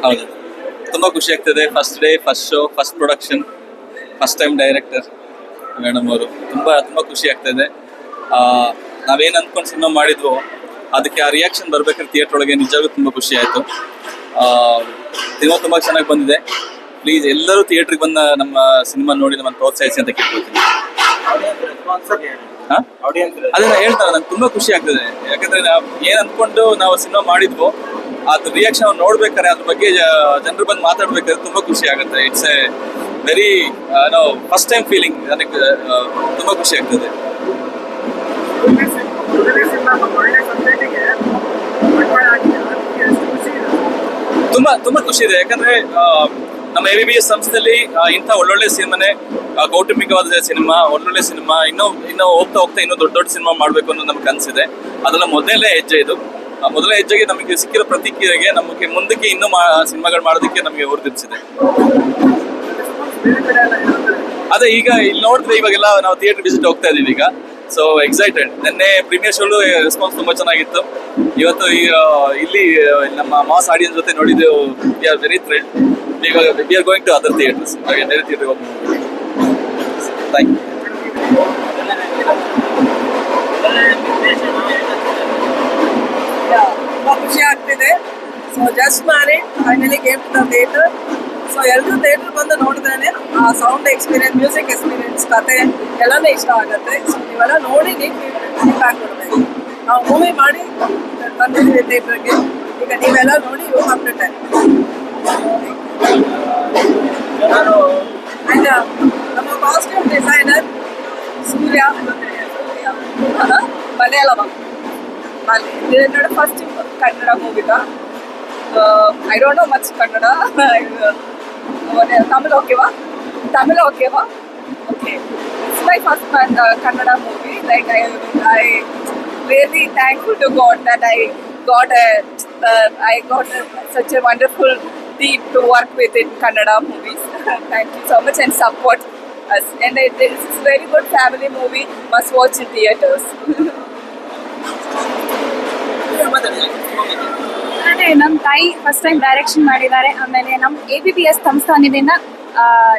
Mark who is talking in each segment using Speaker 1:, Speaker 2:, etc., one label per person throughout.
Speaker 1: ಹೌದು. ತುಂಬಾ ಖುಷಿ ಆಗ್ತದೆ. First day first show first production first time director madam ಅವರು. ತುಂಬಾ ತುಂಬಾ ಖುಷಿ ಆಗ್ತದೆ. ಆ, ನಾವೇನ್ ಅನ್ಕೊಂಡು ಸಿನಿಮಾ ಮಾಡಿದ್ವೋ ಅದಕ್ಕೆ ಆ ರಿಯಾಕ್ಷನ್ ಬರ್ಬೇಕಾದ್ರೆ ಥಿಯೇಟರ್ ಒಳಗೆ ನಿಜವಾಗ್ಲೂ ತುಂಬಾ ಖುಷಿ ಆಯ್ತು. ಸಿನಿಮಾ ತುಂಬಾ ಚೆನ್ನಾಗಿ ಬಂದಿದೆ. ಪ್ಲೀಸ್ ಎಲ್ಲರೂ ಥಿಯೇಟ್ರಿಗೆ ಬಂದ ನಮ್ಮ ಸಿನಿಮಾ ನೋಡಿ ನಮ್ಮನ್ನು ಪ್ರೋತ್ಸಾಹಿಸಿ ಅಂತ ಕೇಳ್ಕೊಳ್ತೀನಿ. ಹಾ? ಅದೇ ನಾ ಹೇಳ್ತಾರೆ ನಂಗೆ ತುಂಬಾ ಖುಷಿ ಆಗ್ತದೆ. ಯಾಕಂದ್ರೆ ನಾವು ಏನ್ ಅನ್ಕೊಂಡು ನಾವು ಸಿನಿಮಾ ಮಾಡಿದ್ವೋ ಅದ್ರ ರಿಯಾಕ್ಷನ್ ನೋಡ್ಬೇಕಾದ್ರೆ ಅದ್ರ ಬಗ್ಗೆ ಜನರು ಬಂದು ಮಾತಾಡ್ಬೇಕಾದ್ರೆ ತುಂಬಾ ಖುಷಿ ಆಗುತ್ತೆ. It's a very no first time feeling ನನಗೆ ತುಂಬಾ ಖುಷಿ ಆಗ್ತದೆ. ತುಂಬಾ ತುಂಬಾ ಖುಷಿ ಇದೆ. ಯಾಕಂದ್ರೆ ನಮ್ಮ ಎ ಬಿ ಎಸ್ ಸಂಸ್ಥೆಯಲ್ಲಿ ಇಂಥ ಒಳ್ಳೊಳ್ಳೆ ಸಿನಿಮಾನೆ ಕೌಟುಂಬಿಕವಾದ ಸಿನಿಮಾ, ಒಳ್ಳೊಳ್ಳೆ ಸಿನಿಮಾ, ಇನ್ನೂ ಇನ್ನೂ ಹೋಗ್ತಾ ಹೋಗ್ತಾ ಇನ್ನೂ ದೊಡ್ಡ ದೊಡ್ಡ ಸಿನಿಮಾ ಮಾಡಬೇಕು ಅನ್ನೋದು ನಮ್ಗೆ ಕನಸಿದೆ ಅದೆಲ್ಲ ಮೊದಲೇ ಹೆಜ್ಜೆ ಇದು. ಮೊದಲನೇ ಹೆಜ್ಜೆಗೆ ನಮಗೆ ಸಿಕ್ಕಿರೋ ಪ್ರತಿಕ್ರಿಯೆಗೆ ನಮಗೆ ಮುಂದಕ್ಕೆ ಇನ್ನೂ ಸಿನಿಮಾಗಳು ಮಾಡೋದಕ್ಕೆ ನಮಗೆ ಹುರಿದಿರಿಸಿದೆ ಅದೇ ಈಗ ಇಲ್ಲಿ ನೋಡಿದ್ರೆ ಇವಾಗೆಲ್ಲ ನಾವು ಥಿಯೇಟರ್ ವಿಸಿಟ್ ಹೋಗ್ತಾ ಇದೀವಿ ಈಗ. ಸೊ ಎಕ್ಸೈಟೆಡ್ ನಿನ್ನೆ ಪ್ರೀಮಿಯರ್ ಶೋಲು ರೆಸ್ಪಾನ್ಸ್ ತುಂಬಾ ಚೆನ್ನಾಗಿತ್ತು. ಇವತ್ತು ಈಗ ಇಲ್ಲಿ ನಮ್ಮ ಮಾಸ್ ಆಡಿಯನ್ಸ್ ಜೊತೆ ನೋಡಿದ್ದೆವು we are very thrilled we are going to other theatres ಬೇರೆ ಥಿಯೇಟರ್ ಹೋಗಿ ಥ್ಯಾಂಕ್ ಯು
Speaker 2: ತುಂಬ ಖುಷಿ ಆಗ್ತಿದೆ. So just married finally came to the theatre so ಎಲ್ಲರೂ ಥಿಯೇಟರ್ ಬಂದು ನೋಡಿದ್ರೇ ಆ ಸೌಂಡ್ ಎಕ್ಸ್ಪೀರಿಯನ್ಸ್ ಮ್ಯೂಸಿಕ್ ಎಕ್ಸ್ಪೀರಿಯನ್ಸ್ ಕತೆ ಎಲ್ಲಾನು ಇಷ್ಟ ಆಗುತ್ತೆ. ಸೊ ನೀವೆಲ್ಲ ನೋಡಿ ನೀವು ಫೀಡ್ಬ್ಯಾಕ್ ಕೊಡ್ಬೇಕು ನಾವು ಮೂವಿ ಮಾಡಿ ಬಂದಿದ್ದೀವಿ ಥಿಯೇಟ್ರಿಗೆ ಈಗ ನೀವೆಲ್ಲ ನೋಡಿ ಯು ಹ್ಯಾವ್ ಟು ಟೈಮ್ ನಮ್ಮ ಕಾಸ್ಟ್ಯೂಮ್ ಡಿಸೈನರ್ ಸೂರ್ಯ ಮಲಯಾಳಂ ಅಲ್ಲಿ ಫಸ್ಟ್ ಕನ್ನಡ ಮೂವಿ தான் I don't know much Kannada Tamil ಓಕೆವಾ Tamil ಓಕೆವಾ okay it's my first Kannada movie like I I really thankful to God that I got I got such a wonderful team to work with in Kannada movies. Thank you so much and support us. And it is a very good family movie. Must watch in theaters.
Speaker 3: ಅದೇ ನಮ್ಮ ತಾಯಿ first time direction ಮಾಡಿದ್ದಾರೆ. ಆಮೇಲೆ ನಮ್ಮ A B P S ಸಂಸ್ಥಾನದಿಂದ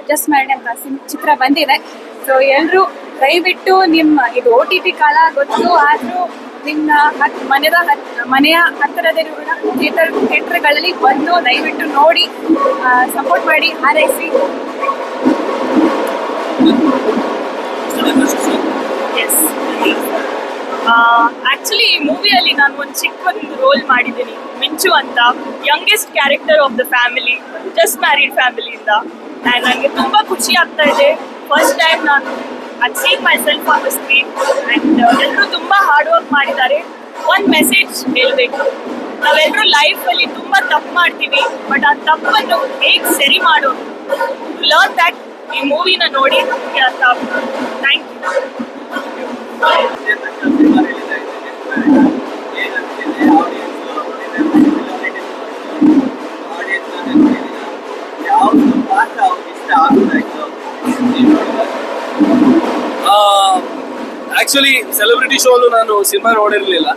Speaker 3: just married ಅಂತ ಚಿತ್ರ ಬಂದಿದೆ. ಸೊ ಎಲ್ಲರೂ ದಯವಿಟ್ಟು ನಿಮ್ಮ ಇದು ಓ ಟಿ ಟಿ ಕಾಲ ಗೊತ್ತು. ಆದರೂ ನಿಮ್ಮ ಹತ್ ಮನೆಯ ಹತ್ ಮನೆಯ ಹತ್ತಿರದಲ್ಲಿರುವ ಥಿಯೇಟರ್ ಥಿಯೇಟರ್ಗಳಲ್ಲಿ ಬಂದು ದಯವಿಟ್ಟು ನೋಡಿ ಸಪೋರ್ಟ್ ಮಾಡಿ ಹಾರೈಸಿ. ಎಸ್ ಆಕ್ಚುಲಿ ಈ ಮೂವಿಯಲ್ಲಿ ನಾನು ಒಂದು ಚಿಕ್ಕ ಒಂದು ರೋಲ್ ಮಾಡಿದ್ದೀನಿ. ಮಿಂಚು ಅಂತ youngest character of the family just married ಫ್ಯಾಮಿಲಿಯಿಂದ and ನನಗೆ ತುಂಬ ಖುಷಿ ಆಗ್ತಾ ಇದೆ. ಫಸ್ಟ್ ಟೈಮ್ ನಾನು ಅದು seen myself on the screen and ಎಲ್ಲರೂ ತುಂಬ ಹಾರ್ಡ್ ವರ್ಕ್ ಮಾಡಿದ್ದಾರೆ. ಒಂದು ಮೆಸೇಜ್ ಹೇಳಬೇಕು. ನಾವೆಲ್ಲರೂ ಲೈಫಲ್ಲಿ ತುಂಬ ತಪ್ಪು ಮಾಡ್ತೀವಿ. ಬಟ್ ಆ ತಪ್ಪನ್ನು ಹೇಗೆ ಸರಿ ಮಾಡೋದು? ಲರ್ನ್ ದ್ಯಾಟ್ ಈ ಮೂವಿನ ನೋಡಿ. ಅಂತ ಥ್ಯಾಂಕ್ ಯು
Speaker 4: ಆಕ್ಚುಲಿ ಸೆಲೆಬ್ರಿಟಿ ಶೋಲು ನಾನು ಸಿನಿಮಾ ನೋಡಿರಲಿಲ್ಲ.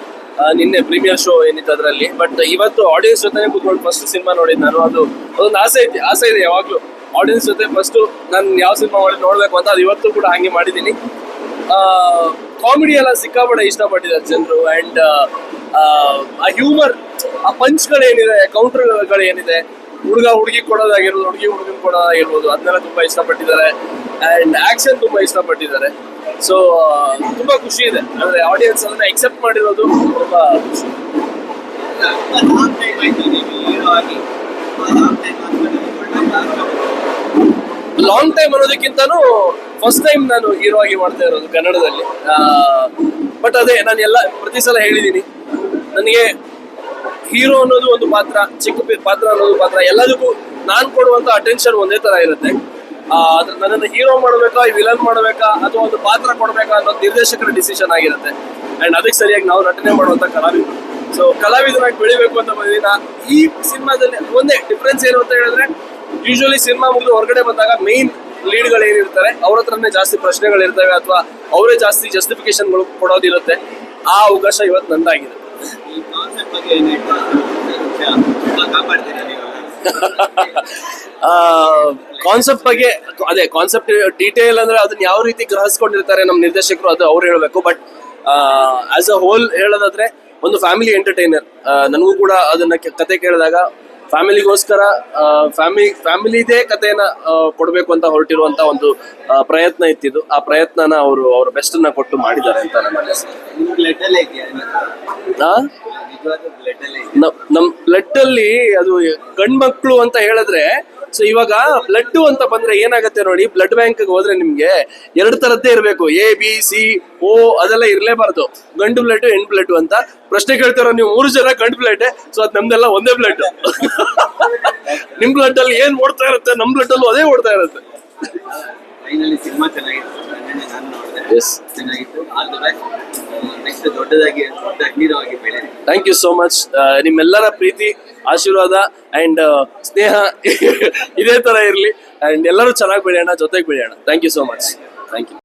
Speaker 4: ನಿನ್ನೆ ಪ್ರೀಮಿಯರ್ ಶೋ ಏನಿತ್ತು ಅದರಲ್ಲಿ. ಬಟ್ ಇವತ್ತು ಆಡಿಯನ್ಸ್ ಜೊತೆ ಕೂತ್ಕೊಂಡು ಫಸ್ಟ್ ಸಿನಿಮಾ ನೋಡಿದ್ದು ನಾನು. ಅದು, ಅದೊಂದು ಆಸೆ ಐತಿ ಆಸೆ ಇದೆ ಯಾವಾಗಲೂ. ಆಡಿಯನ್ಸ್ ಜೊತೆ ಫಸ್ಟ್ ನಾನು ಯಾವ ಸಿನಿಮಾ ಮಾಡಿ ನೋಡ್ಬೇಕು ಅಂತ ಅದು ಇವತ್ತು ಕೂಡ ಹಂಗೆ ಮಾಡಿದ್ದೀನಿ. ಕಾಮಿಡಿ ಎಲ್ಲ ಸಿಕ್ಕಾಪಟ್ಟೆ ಇಷ್ಟಪಟ್ಟಿದ್ದಾರೆ ಜನರು. ಅಂಡ್ ಆ ಹ್ಯೂಮರ್ ಆ ಪಂಚ್ಗಳೇನಿದೆ ಕೌಂಟರ್ಗಳೇನಿದೆ ಹುಡುಗ ಹುಡುಗಿ ಕೊಡೋದಾಗಿರ್ಬೋದು, ಹುಡುಗಿ ಹುಡುಗಿ ಕೊಡೋದಾಗಿರ್ಬೋದು, ಅದನ್ನೆಲ್ಲ ತುಂಬಾ ಇಷ್ಟಪಟ್ಟಿದ್ದಾರೆ. ಆ್ಯಂಡ್ ಆಕ್ಷನ್ ತುಂಬಾ ಇಷ್ಟಪಟ್ಟಿದ್ದಾರೆ. ಸೊ ತುಂಬಾ ಖುಷಿ ಇದೆ. ಅಂದ್ರೆ ಆಡಿಯನ್ಸ್ ಅದನ್ನ ಎಕ್ಸೆಪ್ಟ್ ಮಾಡಿರೋದು ತುಂಬಾ ಖುಷಿ. ಲಾಂಗ್ ಟೈಮ್ ಅನ್ನೋದಕ್ಕಿಂತನೂ ಫಸ್ಟ್ ಟೈಮ್ ನಾನು ಹೀರೋ ಆಗಿ ಮಾಡ್ತಾ ಇರೋದು ಕನ್ನಡದಲ್ಲಿ. ಬಟ್ ಅದೇ, ನಾನು ಎಲ್ಲ ಪ್ರತಿ ಸಲ ಹೇಳಿದ್ದೀನಿ ನನಗೆ ಹೀರೋ ಅನ್ನೋದು ಒಂದು ಪಾತ್ರ, ಚಿಕ್ಕ ಪಾತ್ರ ಅನ್ನೋದು ಪಾತ್ರ, ಎಲ್ಲದಕ್ಕೂ ನಾನು ಕೊಡುವಂತ ಅಟೆನ್ಷನ್ ಒಂದೇ ತರ ಇರುತ್ತೆ. ನನ್ನನ್ನು ಹೀರೋ ಮಾಡಬೇಕಾ ವಿಲನ್ ಮಾಡಬೇಕಾ, ಅಥವಾ ಒಂದು ಪಾತ್ರ ಕೊಡಬೇಕಾ ಅನ್ನೋದು ನಿರ್ದೇಶಕರ ಡಿಸಿಷನ್ ಆಗಿರುತ್ತೆ. ಅಂಡ್ ಅದಕ್ಕೆ ಸರಿಯಾಗಿ ನಾವು ನಟನೆ ಮಾಡುವಂತ ಕಲಾವಿದರು. ಸೊ ಕಲಾವಿದರಾಗಿ ಬೆಳಿಬೇಕು ಅಂತ ಬಂದಿದ್ದೀನಿ. ಈ ಸಿನಿಮಾದಲ್ಲಿ ಒಂದೇ ಡಿಫ್ರೆನ್ಸ್ ಏನು ಅಂತ ಹೇಳಿದ್ರೆ ಯೂಶಲಿ ಸಿನಿಮಾ ಮುಗಿದು ಹೊರಗಡೆ ಬಂದಾಗ ಮೇನ್ ಲೀಡ್ಗಳು ಏನಿರ್ತಾರೆ ಅವ್ರ ಹತ್ರನೇ ಜಾಸ್ತಿ ಪ್ರಶ್ನೆಗಳಿರ್ತವೆ ಅಥವಾ ಅವರೇ ಜಾಸ್ತಿ ಜಸ್ಟಿಫಿಕೇಶನ್ಗಳು ಕೊಡೋದಿರುತ್ತೆ. ಆ ಅವಕಾಶ ಇವತ್ತು ನಂದಾಗಿದೆ.
Speaker 5: ಕಾನ್ಸೆಪ್ಟ್ ಬಗ್ಗೆ
Speaker 4: ಅದೇ ಕಾನ್ಸೆಪ್ಟ್ ಡೀಟೇಲ್ ಅಂದ್ರೆ ಅದನ್ನ ಯಾವ ರೀತಿ ಗ್ರಹಿಸ್ಕೊಂಡಿರ್ತಾರೆ ನಮ್ಮ ನಿರ್ದೇಶಕರು ಅದು ಅವ್ರು ಹೇಳಬೇಕು. ಬಟ್ ಆಸ್ ಅ ಹೋಲ್ ಹೇಳೋದಾದ್ರೆ ಒಂದು ಫ್ಯಾಮಿಲಿ ಎಂಟರ್ಟೈನರ್ ನನಗೂ ಕೂಡ ಅದನ್ನ ಕತೆ ಕೇಳಿದಾಗ ಫ್ಯಾಮಿಲಿಗೋಸ್ಕರ ಫ್ಯಾಮಿಲಿ ಫ್ಯಾಮಿಲಿದೇ ಕಥೆನ ಕೊಡಬೇಕು ಅಂತ ಹೊರಟಿರುವಂತ ಒಂದು ಪ್ರಯತ್ನ ಇತ್ತಿದ್ದು. ಆ ಪ್ರಯತ್ನನ ಅವರು ಅವ್ರ ಬೆಸ್ಟ್ನ ಕೊಟ್ಟು ಮಾಡಿದ್ದಾರೆ ಅಂತ ನನ್ನ ನಮ್ ಬ್ಲಡ್ ಅಲ್ಲಿ ಅದು ಗಂಡ್ಮಕ್ಳು ಅಂತ ಹೇಳಿದ್ರೆ ಸೊ ಇವಾಗ ಬ್ಲಡ್ ಅಂತ ಬಂದ್ರೆ ಏನಾಗುತ್ತೆ ನೋಡಿ ಬ್ಲಡ್ ಬ್ಯಾಂಕ್ ಹೋದ್ರೆ ನಿಮ್ಗೆ ಎರಡು ತರದ್ದೇ ಇರಬೇಕು. ಎ ಬಿ ಸಿ ಓ ಅದೆಲ್ಲ ಇರ್ಲೇಬಾರ್ದು. ಗಂಡು ಬ್ಲಡ್ ಹೆಣ್ ಬ್ಲಡ್ ಅಂತ. ಪ್ರಶ್ನೆ ಕೇಳ್ತಾರ ನೀವು ಮೂರು ಜನ ಗಂಡು ಬ್ಲಡ್ ಸೊ ಅದ್ ನಮ್ದೆಲ್ಲ ಒಂದೇ ಬ್ಲಡ್ ನಿಮ್ ಬ್ಲಡ್ ಅಲ್ಲಿ ಏನ್ ಓಡ್ತಾ ಇರುತ್ತೆ ನಮ್ ಬ್ಲಡ್ ಅಲ್ಲೂ ಅದೇ ಓಡ್ತಾ ಇರುತ್ತೆ.
Speaker 5: ಸಿನಿಮಾ ಚೆನ್ನಾಗಿತ್ತು.
Speaker 4: ಥ್ಯಾಂಕ್ ಯು ಸೋ ಮಚ್ ನಿಮ್ಮೆಲ್ಲರ ಪ್ರೀತಿ. ಆಶೀರ್ವಾದ ಅಂಡ್ ಸ್ನೇಹ ಇದೇ ತರ ಇರಲಿ. ಆ್ಯಂಡ್ ಎಲ್ಲರೂ ಚೆನ್ನಾಗಿ ಬೆಳೆಯೋಣ, ಜೊತೆಗೆ ಬೆಳೆಯೋಣ. Thank you so much thank you